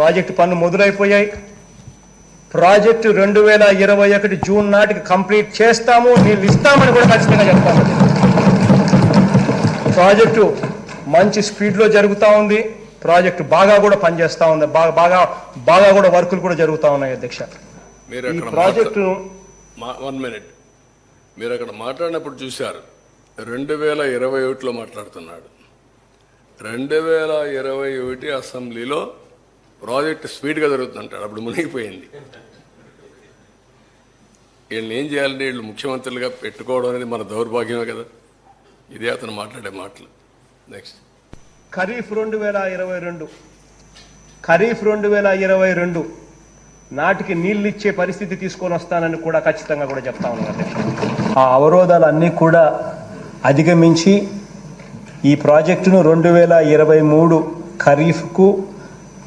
Project పనులు మొదలైపోయాయి. Project రెండు వేల ఇరవై ఒకటి జూన్ నాటికి కంప్లీట్ చేస్తాము నీళ్ళు ఇస్తామని కూడా ఖచ్చితంగా చెప్తాము ప్రాజెక్టు మంచి స్పీడ్లో జరుగుతూ ఉంది. ప్రాజెక్టు బాగా కూడా పనిచేస్తూ ఉంది. బాగా బాగా బాగా కూడా వర్కులు కూడా జరుగుతూ ఉన్నాయి అధ్యక్ష. ఈ ప్రాజెక్టును వన్ మినిట్. మీరు అక్కడ మాట్లాడినప్పుడు చూశారు. రెండు వేల ఇరవై ఒకటిలో మాట్లాడుతున్నాడు. రెండు వేల ఇరవై ఒకటి అసెంబ్లీలో ప్రాజెక్ట్ స్పీడ్గా జరుగుతుందంటాడు. అప్పుడు మునిగిపోయింది. వీళ్ళని ఏం చేయాలంటే వీళ్ళు ముఖ్యమంత్రులుగా పెట్టుకోవడం అనేది మన దౌర్భాగ్యమే కదా. ఇదే అతను మాట్లాడే మాటలు. నెక్స్ట్ ఖరీఫ్ రెండు వేల ఇరవై రెండు. ఖరీఫ్ రెండు వేల ఇరవై రెండు. నాటికి నీళ్ళు ఇచ్చే పరిస్థితి తీసుకొని వస్తానని కూడా ఖచ్చితంగా కూడా చెప్తా ఉన్నాను ఆ అవరోధాలన్నీ కూడా అధిగమించి ఈ ప్రాజెక్టును రెండు వేల ఇరవై మూడు ఖరీఫ్కు